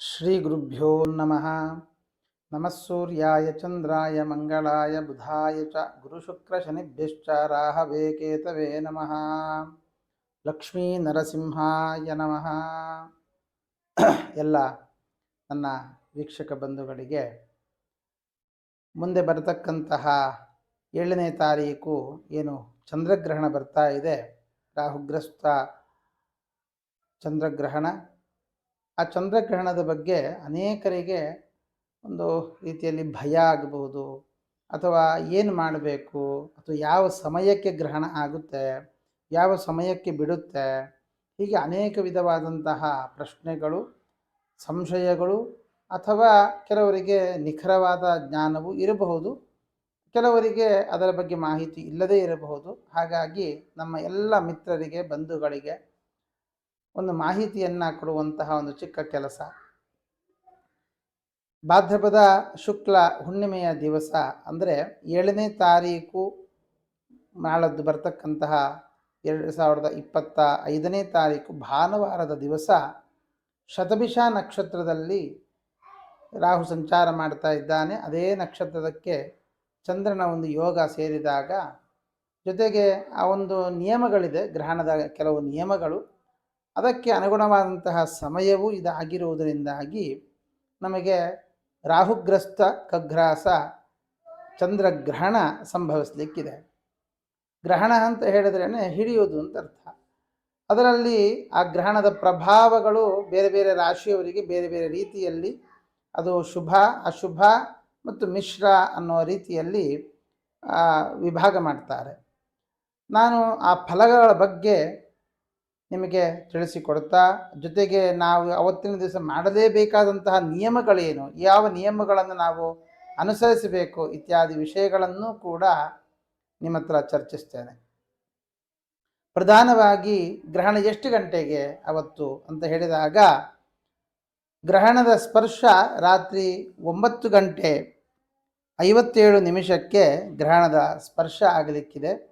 ಶ್ರೀಗುರುಭ್ಯೋ ನಮಃ ನಮಃ ಸೂರ್ಯಾಯ ಚಂದ್ರಾಯ ಮಂಗಳಾಯ ಬುಧಾಯ ಚ ಗುರುಶುಕ್ರಶನಿಭ್ಯಶ್ಚ ರಾಹವೇ ಕೇತವೇ ನಮಃ ಲಕ್ಷ್ಮೀ ನರಸಿಂಹಾಯ ನಮಃ ಎಲ್ಲ ನನ್ನ ವೀಕ್ಷಕ ಬಂಧುಗಳಿಗೆ ಮುಂದೆ ಬರತಕ್ಕಂತಹ ಏಳನೇ ತಾರೀಕು ಏನು ಚಂದ್ರಗ್ರಹಣ ಬರ್ತಾ ಇದೆ. ರಾಹುಗ್ರಸ್ತ ಚಂದ್ರಗ್ರಹಣ ಆ ಚಂದ್ರಗ್ರಹಣದ ಬಗ್ಗೆ ಅನೇಕರಿಗೆ ಒಂದು ರೀತಿಯಲ್ಲಿ ಭಯ ಆಗಬಹುದು ಅಥವಾ ಏನು ಮಾಡಬೇಕು ಅಥವಾ ಯಾವ ಸಮಯಕ್ಕೆ ಗ್ರಹಣ ಆಗುತ್ತೆ, ಯಾವ ಸಮಯಕ್ಕೆ ಬಿಡುತ್ತೆ, ಹೀಗೆ ಅನೇಕ ವಿಧವಾದಂತಹ ಪ್ರಶ್ನೆಗಳು, ಸಂಶಯಗಳು ಅಥವಾ ಕೆಲವರಿಗೆ ನಿಖರವಾದ ಜ್ಞಾನವು ಇರಬಹುದು. ಕೆಲವರಿಗೆ ಅದರ ಬಗ್ಗೆ ಮಾಹಿತಿ ಇಲ್ಲದೇ ಇರಬಹುದು. ಹಾಗಾಗಿ ನಮ್ಮ ಎಲ್ಲ ಮಿತ್ರರಿಗೆ, ಬಂಧುಗಳಿಗೆ ಒಂದು ಮಾಹಿತಿಯನ್ನು ಕೊಡುವಂತಹ ಒಂದು ಚಿಕ್ಕ ಕೆಲಸ. ಭಾದ್ರಪದ ಶುಕ್ಲ ಹುಣ್ಣಿಮೆಯ ದಿವಸ ಅಂದರೆ ಏಳನೇ ತಾರೀಕು ನಾಳದ್ದು ಬರ್ತಕ್ಕಂತಹ ಎರಡು ಸಾವಿರದ ಇಪ್ಪತ್ತ ಐದನೇ ತಾರೀಕು ಭಾನುವಾರದ ದಿವಸ ಶತಭಿಷ ನಕ್ಷತ್ರದಲ್ಲಿ ರಾಹು ಸಂಚಾರ ಮಾಡ್ತಾ ಇದ್ದಾನೆ. ಅದೇ ನಕ್ಷತ್ರದಕ್ಕೆ ಚಂದ್ರನ ಒಂದು ಯೋಗ ಸೇರಿದಾಗ ಜೊತೆಗೆ ಆ ಒಂದು ನಿಯಮಗಳಿದೆ. ಗ್ರಹಣದ ಕೆಲವು ನಿಯಮಗಳು ಅದಕ್ಕೆ ಅನುಗುಣವಾದಂತಹ ಸಮಯವೂ ಇದಾಗಿರುವುದರಿಂದಾಗಿ ನಮಗೆ ರಾಹುಗ್ರಸ್ತ, ಕಗ್ರಾಸ, ಚಂದ್ರಗ್ರಹಣ ಸಂಭವಿಸಲಿಕ್ಕಿದೆ. ಗ್ರಹಣ ಅಂತ ಹೇಳಿದ್ರೇ ಹಿಡಿಯೋದು ಅಂತ ಅರ್ಥ. ಅದರಲ್ಲಿ ಆ ಗ್ರಹಣದ ಪ್ರಭಾವಗಳು ಬೇರೆ ಬೇರೆ ರಾಶಿಯವರಿಗೆ ಬೇರೆ ಬೇರೆ ರೀತಿಯಲ್ಲಿ, ಅದು ಶುಭ, ಅಶುಭ ಮತ್ತು ಮಿಶ್ರ ಅನ್ನೋ ರೀತಿಯಲ್ಲಿ ವಿಭಾಗ ಮಾಡ್ತಾರೆ. ನಾನು ಆ ಫಲಗಳ ಬಗ್ಗೆ ನಿಮಗೆ ತಿಳಿಸಿಕೊಡ್ತಾ ಜೊತೆಗೆ ನಾವು ಅವತ್ತಿನ ದಿವಸ ಮಾಡಲೇಬೇಕಾದಂತಹ ನಿಯಮಗಳೇನು? ಯಾವ ನಿಯಮಗಳನ್ನು ನಾವು ಅನುಸರಿಸಬೇಕು? ಇತ್ಯಾದಿ ವಿಷಯಗಳನ್ನು ಕೂಡ ನಿಮ್ಮ ಹತ್ರ ಚರ್ಚಿಸ್ತೇನೆ. ಪ್ರಧಾನವಾಗಿ ಗ್ರಹಣ ಎಷ್ಟು ಗಂಟೆಗೆ ಅವತ್ತು ಅಂತ ಹೇಳಿದಾಗ, ಗ್ರಹಣದ ಸ್ಪರ್ಶ ರಾತ್ರಿ ಒಂಬತ್ತು ಗಂಟೆ ಐವತ್ತೇಳು ನಿಮಿಷಕ್ಕೆ ಗ್ರಹಣದ ಸ್ಪರ್ಶ ಆಗಲಿಕ್ಕಿದೆ.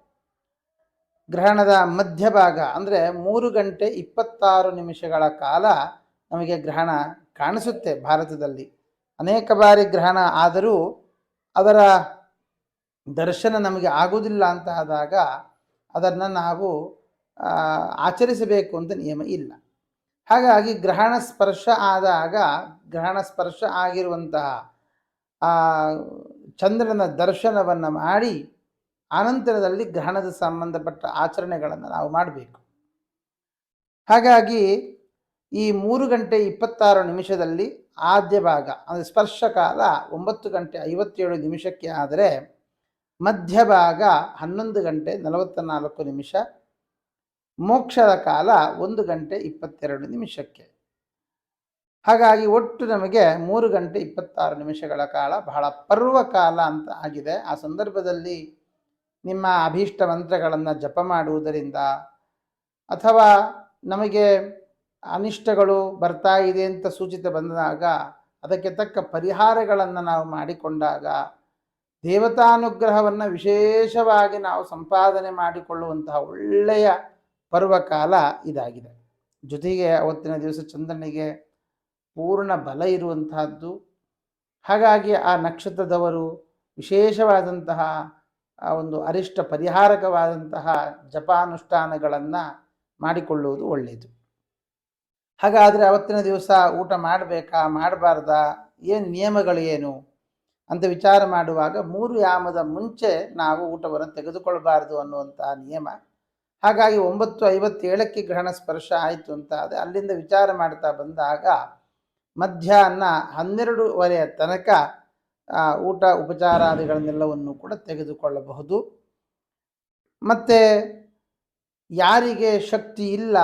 ಗ್ರಹಣದ ಮಧ್ಯಭಾಗ, ಅಂದರೆ ಮೂರು ಗಂಟೆ ಇಪ್ಪತ್ತಾರು ನಿಮಿಷಗಳ ಕಾಲ ನಮಗೆ ಗ್ರಹಣ ಕಾಣಿಸುತ್ತೆ ಭಾರತದಲ್ಲಿ. ಅನೇಕ ಬಾರಿ ಗ್ರಹಣ ಆದರೂ ಅದರ ದರ್ಶನ ನಮಗೆ ಆಗುವುದಿಲ್ಲ ಅಂತ ಆದಾಗ ಅದನ್ನು ನಾವು ಆಚರಿಸಬೇಕು ಅಂತ ನಿಯಮ ಇಲ್ಲ. ಹಾಗಾಗಿ ಗ್ರಹಣ ಸ್ಪರ್ಶ ಆದಾಗ, ಗ್ರಹಣ ಸ್ಪರ್ಶ ಆಗಿರುವಂತಹ ಚಂದ್ರನ ದರ್ಶನವನ್ನು ಮಾಡಿ ಆನಂತರದಲ್ಲಿ ಗ್ರಹಣದ ಸಂಬಂಧಪಟ್ಟ ಆಚರಣೆಗಳನ್ನು ನಾವು ಮಾಡಬೇಕು. ಹಾಗಾಗಿ ಈ ಮೂರು ಗಂಟೆ ಇಪ್ಪತ್ತಾರು ನಿಮಿಷದಲ್ಲಿ ಆದ್ಯ ಭಾಗ, ಅಂದರೆ ಸ್ಪರ್ಶ ಕಾಲ ಒಂಬತ್ತು ಗಂಟೆ ಐವತ್ತೇಳು ನಿಮಿಷಕ್ಕೆ ಆದರೆ ಮಧ್ಯಭಾಗ ಹನ್ನೊಂದು ಗಂಟೆ ನಲವತ್ತ ನಾಲ್ಕು ನಿಮಿಷ, ಮೋಕ್ಷದ ಕಾಲ ಒಂದು ಗಂಟೆ ಇಪ್ಪತ್ತೆರಡು ನಿಮಿಷಕ್ಕೆ. ಹಾಗಾಗಿ ಒಟ್ಟು ನಮಗೆ ಮೂರು ಗಂಟೆ ಇಪ್ಪತ್ತಾರು ನಿಮಿಷಗಳ ಕಾಲ ಬಹಳ ಪರ್ವಕಾಲ ಅಂತ ಆಗಿದೆ. ಆ ಸಂದರ್ಭದಲ್ಲಿ ನಿಮ್ಮ ಅಭೀಷ್ಟ ಮಂತ್ರಗಳನ್ನು ಜಪ ಮಾಡುವುದರಿಂದ ಅಥವಾ ನಮಗೆ ಅನಿಷ್ಟಗಳು ಬರ್ತಾ ಇದೆ ಅಂತ ಸೂಚಿತ ಬಂದಾಗ ಅದಕ್ಕೆ ತಕ್ಕ ಪರಿಹಾರಗಳನ್ನು ನಾವು ಮಾಡಿಕೊಂಡಾಗ ದೇವತಾನುಗ್ರಹವನ್ನು ವಿಶೇಷವಾಗಿ ನಾವು ಸಂಪಾದನೆ ಮಾಡಿಕೊಳ್ಳುವಂತಹ ಒಳ್ಳೆಯ ಪರ್ವಕಾಲ ಇದಾಗಿದೆ. ಜೊತೆಗೆ ಅವತ್ತಿನ ದಿವಸ ಚಂದ್ರನಿಗೆ ಪೂರ್ಣ ಬಲ ಇರುವಂತಹದ್ದು. ಹಾಗಾಗಿ ಆ ನಕ್ಷತ್ರದವರು ವಿಶೇಷವಾದಂತಹ ಆ ಒಂದು ಅರಿಷ್ಟ ಪರಿಹಾರಕವಾದಂತಹ ಜಪಾನುಷ್ಠಾನಗಳನ್ನು ಮಾಡಿಕೊಳ್ಳುವುದು ಒಳ್ಳೆಯದು. ಹಾಗಾದರೆ ಅವತ್ತಿನ ದಿವಸ ಊಟ ಮಾಡಬೇಕಾ, ಮಾಡಬಾರ್ದಾ, ಏನು ನಿಯಮಗಳೇನು ಅಂತ ವಿಚಾರ ಮಾಡುವಾಗ ಮೂರು ಯಾಮದ ಮುಂಚೆ ನಾವು ಊಟವನ್ನು ತೆಗೆದುಕೊಳ್ಬಾರ್ದು ಅನ್ನುವಂತಹ ನಿಯಮ. ಹಾಗಾಗಿ ಒಂಬತ್ತು ಐವತ್ತೇಳಕ್ಕೆ ಗ್ರಹಣ ಸ್ಪರ್ಶ ಆಯಿತು ಅಂತ ಆದರೆ ಅಲ್ಲಿಂದ ವಿಚಾರ ಮಾಡ್ತಾ ಬಂದಾಗ ಮಧ್ಯಾಹ್ನ ಹನ್ನೆರಡೂವರೆಯ ತನಕ ಊಟ ಉಪಚಾರಾದಿಗಳನ್ನೆಲ್ಲವನ್ನು ಕೂಡ ತೆಗೆದುಕೊಳ್ಳಬಹುದು. ಮತ್ತು ಯಾರಿಗೆ ಶಕ್ತಿ ಇಲ್ಲ,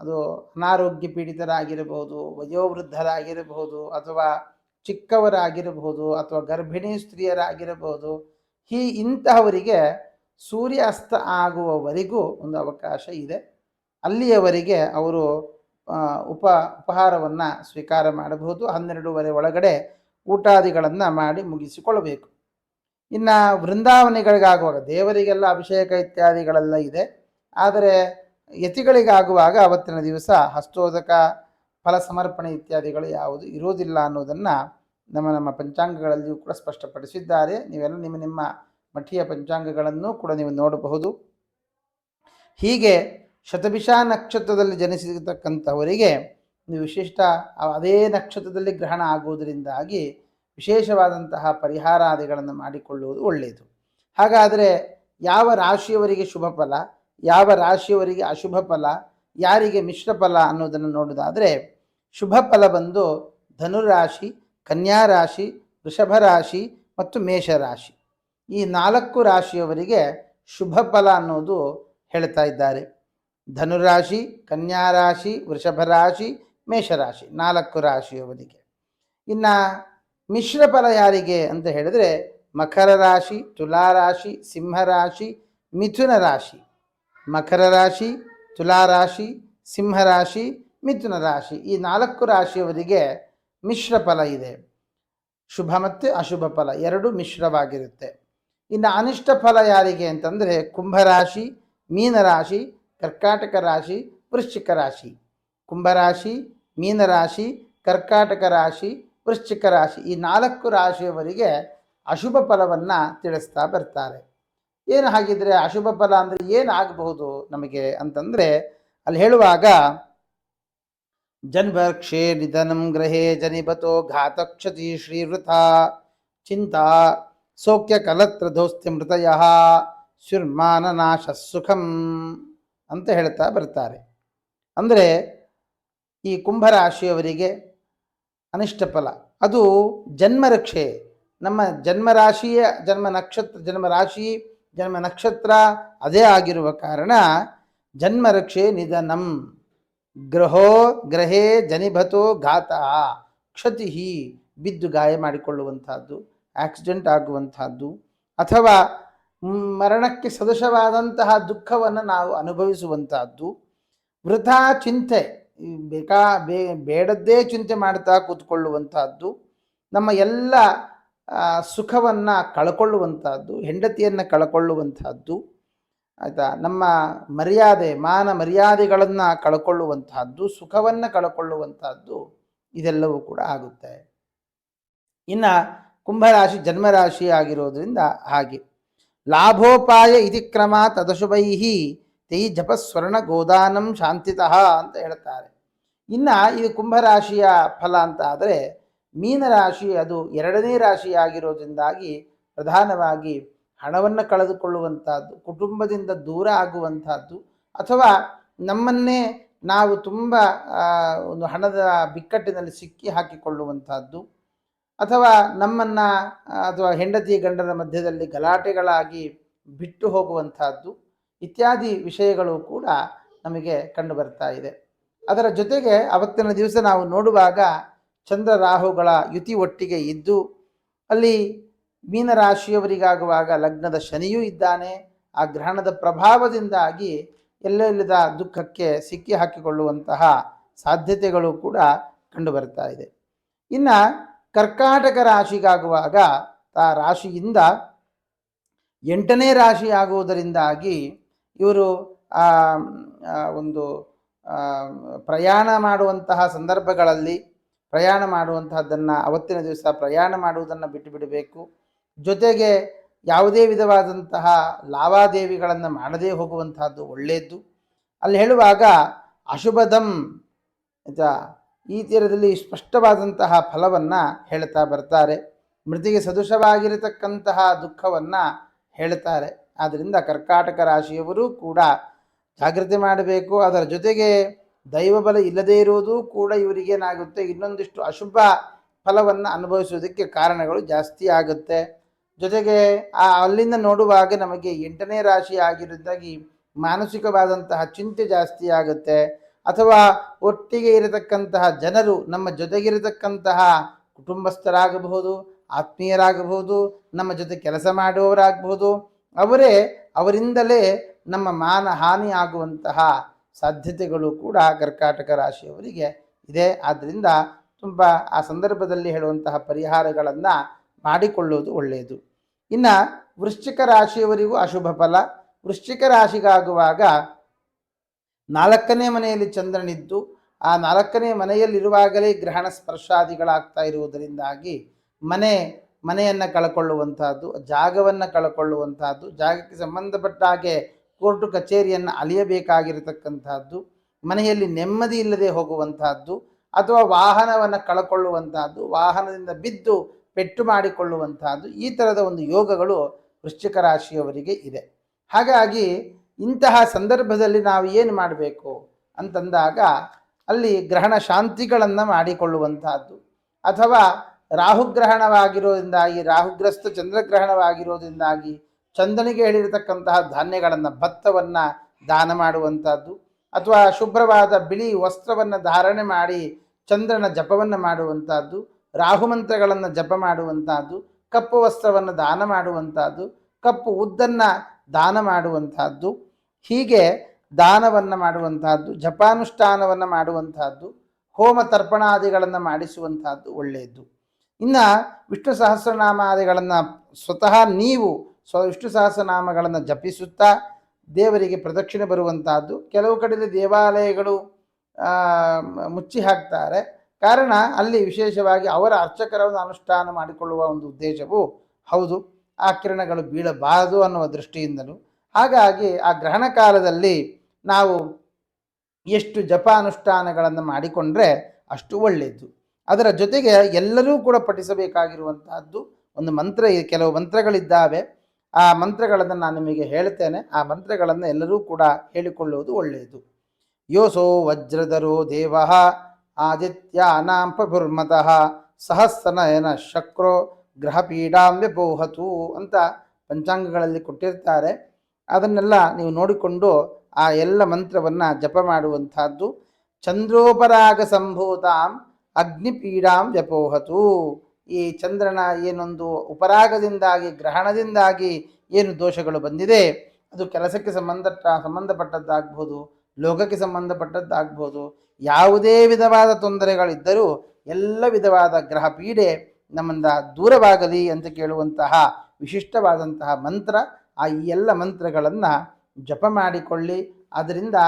ಅದು ಅನಾರೋಗ್ಯ ಪೀಡಿತರಾಗಿರಬಹುದು, ವಯೋವೃದ್ಧರಾಗಿರಬಹುದು, ಅಥವಾ ಚಿಕ್ಕವರಾಗಿರಬಹುದು, ಅಥವಾ ಗರ್ಭಿಣಿ ಸ್ತ್ರೀಯರಾಗಿರಬಹುದು, ಹೀ ಇಂತಹವರಿಗೆ ಸೂರ್ಯಾಸ್ತ ಆಗುವವರೆಗೂ ಒಂದು ಅವಕಾಶ ಇದೆ. ಅಲ್ಲಿಯವರೆಗೆ ಅವರು ಉಪ, ಉಪಹಾರವನ್ನು ಸ್ವೀಕಾರ ಮಾಡಬಹುದು. ಹನ್ನೆರಡೂವರೆ ಒಳಗಡೆ ಊಟಾದಿಗಳನ್ನು ಮಾಡಿ ಮುಗಿಸಿಕೊಳ್ಳಬೇಕು. ಇನ್ನು ವೃಂದಾವನಿಗಳಿಗಾಗುವಾಗ ದೇವರಿಗೆಲ್ಲ ಅಭಿಷೇಕ ಇತ್ಯಾದಿಗಳೆಲ್ಲ ಇದೆ. ಆದರೆ ಯತಿಗಳಿಗಾಗುವಾಗ ಅವತ್ತಿನ ದಿವಸ ಹಸ್ತೋದಕ, ಫಲ ಸಮರ್ಪಣೆ ಇತ್ಯಾದಿಗಳು ಯಾವುದು ಇರೋದಿಲ್ಲ ಅನ್ನೋದನ್ನು ನಮ್ಮ ನಮ್ಮ ಪಂಚಾಂಗಗಳಲ್ಲಿಯೂ ಕೂಡ ಸ್ಪಷ್ಟಪಡಿಸಿದ್ದಾರೆ. ನೀವೆಲ್ಲ ನಿಮ್ಮ ನಿಮ್ಮ ಮಠಿಯ ಪಂಚಾಂಗಗಳನ್ನು ಕೂಡ ನೀವು ನೋಡಬಹುದು. ಹೀಗೆ ಶತಭಿಷ ನಕ್ಷತ್ರದಲ್ಲಿ ಜನಿಸಿರ್ತಕ್ಕಂಥವರಿಗೆ ವಿಶಿಷ್ಟ ಅದೇ ನಕ್ಷತ್ರದಲ್ಲಿ ಗ್ರಹಣ ಆಗುವುದರಿಂದಾಗಿ ವಿಶೇಷವಾದಂತಹ ಪರಿಹಾರಾದಿಗಳನ್ನು ಮಾಡಿಕೊಳ್ಳುವುದು ಒಳ್ಳೆಯದು. ಹಾಗಾದರೆ ಯಾವ ರಾಶಿಯವರಿಗೆ ಶುಭ ಫಲ, ಯಾವ ರಾಶಿಯವರಿಗೆ ಅಶುಭ ಫಲ, ಯಾರಿಗೆ ಮಿಶ್ರ ಫಲ ಅನ್ನೋದನ್ನು ನೋಡೋದಾದರೆ ಶುಭ ಫಲ ಬಂದು ಧನುರಾಶಿ, ಕನ್ಯಾ ರಾಶಿ, ವೃಷಭ ರಾಶಿ ಮತ್ತು ಮೇಷರಾಶಿ ಈ ನಾಲ್ಕು ರಾಶಿಯವರಿಗೆ ಶುಭ ಫಲ ಅನ್ನೋದು ಹೇಳ್ತಾ ಇದ್ದಾರೆ. ಧನುರಾಶಿ, ಕನ್ಯಾ ರಾಶಿ, ವೃಷಭ ರಾಶಿ ಮೇಷರಾಶಿ, ನಾಲ್ಕು ರಾಶಿಯವರಿಗೆ ಇನ್ನು ಮಿಶ್ರ ಫಲ ಯಾರಿಗೆ ಅಂತ ಹೇಳಿದ್ರೆ ಮಕರ ರಾಶಿ, ತುಲಾ ರಾಶಿ, ಸಿಂಹ ರಾಶಿ, ಮಿಥುನ ರಾಶಿ. ಮಕರ ರಾಶಿ, ತುಲಾ ರಾಶಿ, ಸಿಂಹ ರಾಶಿ, ಮಿಥುನ ರಾಶಿ ಈ ನಾಲ್ಕು ರಾಶಿಯವರಿಗೆ ಮಿಶ್ರ ಫಲ ಇದೆ. ಶುಭ ಮತ್ತು ಅಶುಭ ಫಲ ಎರಡು ಮಿಶ್ರವಾಗಿರುತ್ತೆ. ಇನ್ನು ಅನಿಷ್ಟ ಫಲ ಯಾರಿಗೆ ಅಂತಂದರೆ ಕುಂಭರಾಶಿ ಮೀನರಾಶಿ ಕರ್ಕಾಟಕ ರಾಶಿ, ವೃಶ್ಚಿಕ ರಾಶಿ. ಕುಂಭರಾಶಿ ಮೀನರಾಶಿ, ಕರ್ಕಾಟಕ ರಾಶಿ, ವೃಶ್ಚಿಕ ರಾಶಿ ಈ ನಾಲ್ಕು ರಾಶಿಯವರಿಗೆ ಅಶುಭ ಫಲವನ್ನು ತಿಳಿಸ್ತಾ ಬರ್ತಾರೆ. ಏನು ಹಾಗಿದ್ರೆ ಅಶುಭ ಫಲ ಅಂದರೆ ಏನಾಗಬಹುದು ನಮಗೆ ಅಂತಂದರೆ ಅಲ್ಲಿ ಹೇಳುವಾಗ, ಜನ್ಮರ್ಕ್ಷೇ ನಿಧನಂ ಗ್ರಹೇ ಜನಿಬತೋ ಘಾತಕ್ಷತಿ ಶ್ರೀವೃತ, ಚಿಂತಾ ಸೌಖ್ಯ ಕಲತ್ರ ದೋಸ್ತಿ ಮೃತಯ ಶುರ್ಮಾನ ನಾಶ ಸುಖಂ ಅಂತ ಹೇಳ್ತಾ ಬರ್ತಾರೆ. ಅಂದರೆ ಈ ಕುಂಭರಾಶಿಯವರಿಗೆ ಅನಿಷ್ಟ ಫಲ. ಅದು ಜನ್ಮರಕ್ಷೆ. ನಮ್ಮ ಜನ್ಮರಾಶಿಯ, ಜನ್ಮ ನಕ್ಷತ್ರ, ಜನ್ಮರಾಶಿ, ಜನ್ಮ ನಕ್ಷತ್ರ ಅದೇ ಆಗಿರುವ ಕಾರಣ ಜನ್ಮರಕ್ಷೆ ನಿಧನಂ. ಗ್ರಹೋ ಗ್ರಹೇ ಜನಿಭತೋ ಘಾತ. ಕ್ಷತಿ ಬಿದ್ದು ಗಾಯ ಮಾಡಿಕೊಳ್ಳುವಂತಹದ್ದು ಆಕ್ಸಿಡೆಂಟ್ ಆಗುವಂತಹದ್ದು ಅಥವಾ ಮರಣಕ್ಕೆ ಸದೃಶವಾದಂತಹ ದುಃಖವನ್ನು ನಾವು ಅನುಭವಿಸುವಂತಹದ್ದು ವೃಥಾ ಚಿಂತೆ. ಬೇಕಾ, ಬೇ, ಬೇಡದ್ದೇ ಚಿಂತೆ ಮಾಡ್ತಾ ಕೂತ್ಕೊಳ್ಳುವಂತಹದ್ದು, ನಮ್ಮ ಎಲ್ಲ ಸುಖವನ್ನು ಕಳ್ಕೊಳ್ಳುವಂತಹದ್ದು, ಹೆಂಡತಿಯನ್ನು ಕಳ್ಕೊಳ್ಳುವಂತಹದ್ದು, ಆಯಿತಾ? ನಮ್ಮ ಮರ್ಯಾದೆ, ಮಾನ ಮರ್ಯಾದೆಗಳನ್ನು ಕಳ್ಕೊಳ್ಳುವಂತಹದ್ದು, ಸುಖವನ್ನು ಕಳ್ಕೊಳ್ಳುವಂತಹದ್ದು ಇದೆಲ್ಲವೂ ಕೂಡ ಆಗುತ್ತೆ. ಇನ್ನು ಕುಂಭರಾಶಿ ಜನ್ಮರಾಶಿ ಆಗಿರೋದ್ರಿಂದ ಹಾಗೆ. ಲಾಭೋಪಾಯ ಇತಿ ಕ್ರಮ ತದಶುಭೈ ತೈ ಜಪಸ್ವರ್ಣ ಗೋದಾನಂ ಶಾಂತಿತಃ ಅಂತ ಹೇಳ್ತಾರೆ. ಇನ್ನು ಇದು ಕುಂಭರಾಶಿಯ ಫಲ ಅಂತ ಆದರೆ ಮೀನರಾಶಿ ಅದು ಎರಡನೇ ರಾಶಿಯಾಗಿರೋದ್ರಿಂದಾಗಿ ಪ್ರಧಾನವಾಗಿ ಹಣವನ್ನು ಕಳೆದುಕೊಳ್ಳುವಂಥದ್ದು ಕುಟುಂಬದಿಂದ ದೂರ ಆಗುವಂಥದ್ದು ಅಥವಾ ನಮ್ಮನ್ನೇ ನಾವು ತುಂಬ ಒಂದು ಹಣದ ಬಿಕ್ಕಟ್ಟಿನಲ್ಲಿ ಸಿಕ್ಕಿ ಹಾಕಿಕೊಳ್ಳುವಂಥದ್ದು ಅಥವಾ ನಮ್ಮನ್ನು ಅಥವಾ ಹೆಂಡತಿ ಗಂಡನ ಮಧ್ಯದಲ್ಲಿ ಗಲಾಟೆಗಳಾಗಿ ಬಿಟ್ಟು ಹೋಗುವಂತಹದ್ದು ಇತ್ಯಾದಿ ವಿಷಯಗಳು ಕೂಡ ನಮಗೆ ಕಂಡು ಬರ್ತಾ ಇದೆ. ಅದರ ಜೊತೆಗೆ ಅವತ್ತಿನ ದಿವಸ ನಾವು ನೋಡುವಾಗ ಚಂದ್ರ ರಾಹುಗಳ ಯುತಿ ಒಟ್ಟಿಗೆ ಇದ್ದು, ಅಲ್ಲಿ ಮೀನರಾಶಿಯವರಿಗಾಗುವಾಗ ಲಗ್ನದ ಶನಿಯೂ ಇದ್ದಾನೆ. ಆ ಗ್ರಹಣದ ಪ್ರಭಾವದಿಂದಾಗಿ ಎಲ್ಲೆಲ್ಲದ ದುಃಖಕ್ಕೆ ಸಿಕ್ಕಿ ಹಾಕಿಕೊಳ್ಳುವಂತಹ ಸಾಧ್ಯತೆಗಳು ಕೂಡ ಕಂಡು ಬರ್ತಾ ಇದೆ. ಇನ್ನು ಕರ್ಕಾಟಕ ರಾಶಿಗಾಗುವಾಗ ಆ ರಾಶಿಯಿಂದ ಎಂಟನೇ ರಾಶಿ ಆಗುವುದರಿಂದಾಗಿ ಇವರು ಆ, ಒಂದು ಪ್ರಯಾಣ ಮಾಡುವಂತಹ ಸಂದರ್ಭಗಳಲ್ಲಿ ಪ್ರಯಾಣ ಮಾಡುವಂತಹದ್ದನ್ನು ಅವತ್ತಿನ ದಿವಸ ಪ್ರಯಾಣ ಮಾಡುವುದನ್ನು ಬಿಟ್ಟು ಬಿಡಬೇಕು. ಜೊತೆಗೆ ಯಾವುದೇ ವಿಧವಾದಂತಹ ಲಾವಾದೇವಿಗಳನ್ನು ಮಾಡದೇ ಹೋಗುವಂತಹದ್ದು ಒಳ್ಳೆಯದು ಅಲ್ಲಿ ಹೇಳುವಾಗ ಅಶುಭದಂ ಆಯ್ತಾ ಈ ತೀರದಲ್ಲಿ ಸ್ಪಷ್ಟವಾದಂತಹ ಫಲವನ್ನು ಹೇಳ್ತಾ ಬರ್ತಾರೆ. ಮೃತಿಗೆ ಸದೃಶವಾಗಿರತಕ್ಕಂತಹ ದುಃಖವನ್ನು ಹೇಳ್ತಾರೆ. ಆದ್ದರಿಂದ ಕರ್ಕಾಟಕ ರಾಶಿಯವರು ಕೂಡ ಜಾಗೃತಿ ಮಾಡಬೇಕು. ಅದರ ಜೊತೆಗೆ ದೈವಬಲ ಇಲ್ಲದೇ ಇರುವುದು ಕೂಡ ಇವರಿಗೇನಾಗುತ್ತೆ ಇನ್ನೊಂದಿಷ್ಟು ಅಶುಭ ಫಲವನ್ನು ಅನುಭವಿಸುವುದಕ್ಕೆ ಕಾರಣಗಳು ಜಾಸ್ತಿ ಆಗುತ್ತೆ. ಜೊತೆಗೆ ಆ ಅಲ್ಲಿಂದ ನೋಡುವಾಗ ನಮಗೆ ಎಂಟನೇ ರಾಶಿ ಆಗಿರೋದಾಗಿ ಮಾನಸಿಕವಾದಂತಹ ಚಿಂತೆ ಜಾಸ್ತಿ ಆಗುತ್ತೆ. ಅಥವಾ ಒಟ್ಟಿಗೆ ಇರತಕ್ಕಂತಹ ಜನರು ನಮ್ಮ ಜೊತೆಗಿರತಕ್ಕಂತಹ ಕುಟುಂಬಸ್ಥರಾಗಬಹುದು, ಆತ್ಮೀಯರಾಗಬಹುದು, ನಮ್ಮ ಜೊತೆ ಕೆಲಸ ಮಾಡುವವರಾಗಬಹುದು ಅವರೇ ಅವರಿಂದಲೇ ನಮ್ಮ ಮಾನ ಹಾನಿ ಆಗುವಂತಹ ಸಾಧ್ಯತೆಗಳು ಕೂಡ ಕರ್ಕಾಟಕ ರಾಶಿಯವರಿಗೆ ಇದೆ. ಆದ್ದರಿಂದ ತುಂಬ ಆ ಸಂದರ್ಭದಲ್ಲಿ ಹೇಳುವಂತಹ ಪರಿಹಾರಗಳನ್ನು ಮಾಡಿಕೊಳ್ಳುವುದು ಒಳ್ಳೆಯದು. ಇನ್ನು ವೃಶ್ಚಿಕ ರಾಶಿಯವರಿಗೂ ಅಶುಭ ಫಲ. ವೃಶ್ಚಿಕ ರಾಶಿಗಾಗುವಾಗ ನಾಲ್ಕನೇ ಮನೆಯಲ್ಲಿ ಚಂದ್ರನಿದ್ದು, ಆ ನಾಲ್ಕನೇ ಮನೆಯಲ್ಲಿರುವಾಗಲೇ ಗ್ರಹಣ ಸ್ಪರ್ಶಾದಿಗಳಾಗ್ತಾ ಇರುವುದರಿಂದಾಗಿ ಮನೆ ಮನೆಯನ್ನು ಕಳ್ಕೊಳ್ಳುವಂತಹದ್ದು, ಜಾಗವನ್ನು ಕಳ್ಕೊಳ್ಳುವಂತಹದ್ದು, ಜಾಗಕ್ಕೆ ಸಂಬಂಧಪಟ್ಟ ಹಾಗೆ ಕೋರ್ಟು ಕಚೇರಿಯನ್ನು ಅಲಿಯಬೇಕಾಗಿರತಕ್ಕಂಥದ್ದು ಮನೆಯಲ್ಲಿ ನೆಮ್ಮದಿ ಇಲ್ಲದೆ ಹೋಗುವಂತಹದ್ದು, ಅಥವಾ ವಾಹನವನ್ನು ಕಳ್ಕೊಳ್ಳುವಂತಹದ್ದು, ವಾಹನದಿಂದ ಬಿದ್ದು ಪೆಟ್ಟು ಮಾಡಿಕೊಳ್ಳುವಂತಹದ್ದು, ಈ ಥರದ ಒಂದು ಯೋಗಗಳು ವೃಶ್ಚಿಕ ರಾಶಿಯವರಿಗೆ ಇದೆ. ಹಾಗಾಗಿ ಇಂತಹ ಸಂದರ್ಭದಲ್ಲಿ ನಾವು ಏನು ಮಾಡಬೇಕು ಅಂತಂದಾಗ ಅಲ್ಲಿ ಗ್ರಹಣ ಶಾಂತಿಗಳನ್ನು ಮಾಡಿಕೊಳ್ಳುವಂತಹದ್ದು, ಅಥವಾ ರಾಹುಗ್ರಹಣವಾಗಿರೋದ್ರಿಂದಾಗಿ, ರಾಹುಗ್ರಸ್ತ ಚಂದ್ರಗ್ರಹಣವಾಗಿರೋದ್ರಿಂದಾಗಿ ಚಂದನಿಗೆ ಹೇಳಿರತಕ್ಕಂತಹ ಧಾನ್ಯಗಳನ್ನು, ಭತ್ತವನ್ನು ದಾನ ಮಾಡುವಂಥದ್ದು ಅಥವಾ ಶುಭ್ರವಾದ ಬಿಳಿ ವಸ್ತ್ರವನ್ನು ಧಾರಣೆ ಮಾಡಿ ಚಂದ್ರನ ಜಪವನ್ನು ಮಾಡುವಂಥದ್ದು ರಾಹುಮಂತ್ರಗಳನ್ನು ಜಪ ಮಾಡುವಂಥದ್ದು ಕಪ್ಪು ವಸ್ತ್ರವನ್ನು ದಾನ ಮಾಡುವಂಥದ್ದು ಕಪ್ಪು ಉದ್ದನ್ನು ದಾನ ಮಾಡುವಂತಹದ್ದು, ಹೀಗೆ ದಾನವನ್ನು ಮಾಡುವಂತಹದ್ದು, ಜಪಾನುಷ್ಠಾನವನ್ನು ಮಾಡುವಂತಹದ್ದು, ಹೋಮ ತರ್ಪಣಾದಿಗಳನ್ನು ಮಾಡಿಸುವಂತಹದ್ದು ಒಳ್ಳೆಯದು. ಇನ್ನು ವಿಷ್ಣು ಸಹಸ್ರನಾಮಾದಿಗಳನ್ನು ಸ್ವತಃ ನೀವು ಸ್ವ ವಿಷ್ಣು ಸಹಸ್ರನಾಮಗಳನ್ನು ಜಪಿಸುತ್ತಾ ದೇವರಿಗೆ ಪ್ರದಕ್ಷಿಣೆ ಬರುವಂತಹದ್ದು. ಕೆಲವು ಕಡೆ ದೇವಾಲಯಗಳು ಮುಚ್ಚಿ ಹಾಕ್ತಾರೆ. ಕಾರಣ ಅಲ್ಲಿ ವಿಶೇಷವಾಗಿ ಅವರ ಅರ್ಚಕರವನ್ನು ಅನುಷ್ಠಾನ ಮಾಡಿಕೊಳ್ಳುವ ಒಂದು ಉದ್ದೇಶವು ಹೌದು, ಆ ಕಿರಣಗಳು ಬೀಳಬಾರದು ಅನ್ನುವ ದೃಷ್ಟಿಯಿಂದಲೂ. ಹಾಗಾಗಿ ಆ ಗ್ರಹಣ ಕಾಲದಲ್ಲಿ ನಾವು ಎಷ್ಟು ಜಪ ಅನುಷ್ಠಾನಗಳನ್ನು ಮಾಡಿಕೊಂಡ್ರೆ ಅಷ್ಟು ಒಳ್ಳೆಯದು ಅದರ ಜೊತೆಗೆ ಎಲ್ಲರೂ ಕೂಡ ಪಠಿಸಬೇಕಾಗಿರುವಂತಹದ್ದು ಒಂದು ಮಂತ್ರ ಕೆಲವು ಮಂತ್ರಗಳಿದ್ದಾವೆ. ಆ ಮಂತ್ರಗಳನ್ನು ನಾನು ನಿಮಗೆ ಹೇಳ್ತೇನೆ. ಆ ಮಂತ್ರಗಳನ್ನು ಎಲ್ಲರೂ ಕೂಡ ಹೇಳಿಕೊಳ್ಳುವುದು ಒಳ್ಳೆಯದು. ಯೋಸೋ ವಜ್ರಧರೋ ದೇವ ಆದಿತ್ಯಾನಾಂ ಅನಾಂಪುರ್ಮತಃ ಸಹಸ್ರನಯನ ಶಕ್ರೋ ಗ್ರಹಪೀಡಾಂ ವ್ಯಪೋಹತು ಅಂತ ಪಂಚಾಂಗಗಳಲ್ಲಿ ಕೊಟ್ಟಿರ್ತಾರೆ. ಅದನ್ನೆಲ್ಲ ನೀವು ನೋಡಿಕೊಂಡು ಆ ಎಲ್ಲ ಮಂತ್ರವನ್ನು ಜಪ ಮಾಡುವಂತಹದ್ದು. ಚಂದ್ರೋಪರಾಗ ಸಂಭೂತಾಂ ಅಗ್ನಿಪೀಡಾಂ ವ್ಯಪೋಹತು. ಈ ಚಂದ್ರನ ಏನೊಂದು ಉಪರಾಗದಿಂದಾಗಿ, ಗ್ರಹಣದಿಂದಾಗಿ ಏನು ದೋಷಗಳು ಬಂದಿದೆ? ಅದು ಕೆಲಸಕ್ಕೆ ಸಂಬಂಧ ಸಂಬಂಧಪಟ್ಟದ್ದಾಗ್ಬೋದು, ಲೋಕಕ್ಕೆ ಸಂಬಂಧಪಟ್ಟದ್ದಾಗ್ಬೋದು, ಯಾವುದೇ ವಿಧವಾದ ತೊಂದರೆಗಳಿದ್ದರೂ ಎಲ್ಲ ವಿಧವಾದ ಗ್ರಹ ಪೀಡೆ ನಮ್ಮಿಂದ ದೂರವಾಗಲಿ ಅಂತ ಕೇಳುವಂತಹ ವಿಶಿಷ್ಟವಾದಂತಹ ಮಂತ್ರ. ಆ ಈ ಎಲ್ಲ ಮಂತ್ರಗಳನ್ನು ಜಪ ಮಾಡಿಕೊಳ್ಳಿ. ಅದರಿಂದ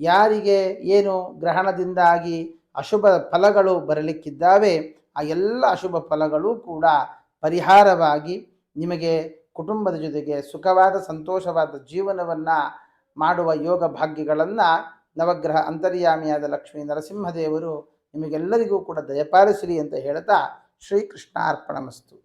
ಯಾರಿಗೆ ಏನು ಗ್ರಹಣದಿಂದಾಗಿ ಅಶುಭ ಫಲಗಳು ಬರಲಿಕ್ಕಿದ್ದಾವೆ, ಆ ಎಲ್ಲ ಅಶುಭ ಫಲಗಳು ಕೂಡ ಪರಿಹಾರವಾಗಿ ನಿಮಗೆ ಕುಟುಂಬದ ಜೊತೆಗೆ ಸುಖವಾದ, ಸಂತೋಷವಾದ ಜೀವನವನ್ನು ಮಾಡುವ ಯೋಗ ಭಾಗ್ಯಗಳನ್ನು ನವಗ್ರಹ ಅಂತರ್ಯಾಮಿಯಾದ ಲಕ್ಷ್ಮೀ ನರಸಿಂಹದೇವರು ನಿಮಗೆಲ್ಲರಿಗೂ ಕೂಡ ದಯಪಾಲಿಸಲಿ ಅಂತ ಹೇಳ್ತಾ ಶ್ರೀಕೃಷ್ಣ ಅರ್ಪಣಮಸ್ತು